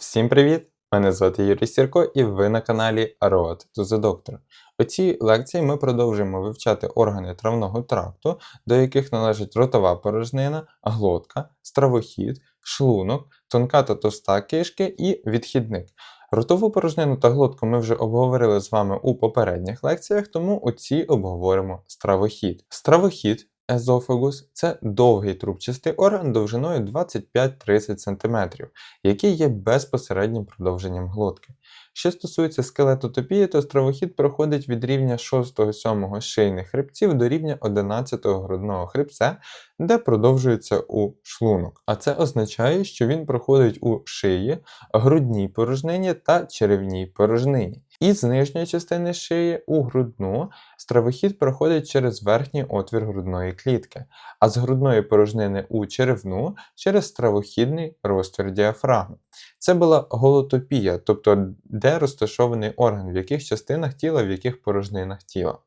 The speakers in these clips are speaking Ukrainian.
Всім привіт! Мене звати Юрій Сірко і ви на каналі Road to the Doctor. У цій лекції ми продовжуємо вивчати органи травного тракту, до яких належать ротова порожнина, глотка, стравохід, шлунок, тонка та товста кишки і відхідник. Ротову порожнину та глотку ми вже обговорили з вами у попередніх лекціях, тому у цій обговоримо стравохід. Стравохід Езофагус це довгий трубчастий орган довжиною 25-30 см, який є безпосереднім продовженням глотки. Що стосується скелетотопії, то стравохід проходить від рівня 6-7 шийних хребців до рівня 11-го грудного хребця, де продовжується у шлунок. А це означає, що він проходить у шиї, грудній порожнині та черевній порожнині. Із нижньої частини шиї у грудну стравохід проходить через верхній отвір грудної клітки, а з грудної порожнини у черевну через стравохідний розтвір діафрагми. Це була голотопія, тобто де розташований орган, в яких частинах тіла, в яких порожнинах тіла.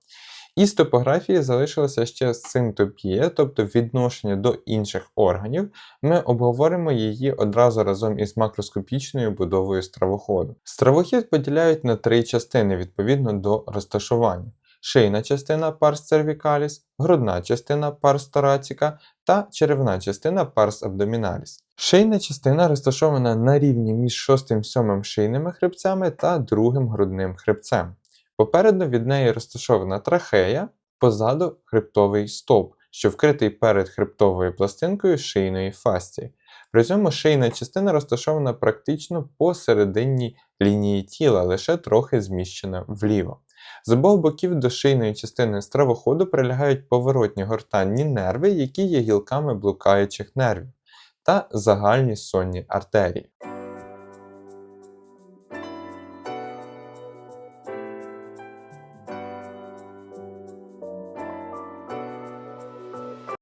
Із топографії залишилася ще синтопія, тобто відношення до інших органів. Ми обговоримо її одразу разом із макроскопічною будовою стравоходу. Стравохід поділяють на три частини відповідно до розташування: шийна частина парс cervicalis, грудна частина парс thoracica та черевна частина парс abdominalis. Шийна частина розташована на рівні між 6-7 шийними хребцями та другим грудним хребцем. Попереду від неї розташована трахея, позаду хребтовий стовп, що вкритий перед хребтовою пластинкою шийної фасції. При цьому шийна частина розташована практично посерединній лінії тіла, лише трохи зміщена вліво. З обох боків до шийної частини стравоходу прилягають поворотні гортанні нерви, які є гілками блукаючих нервів, та загальні сонні артерії.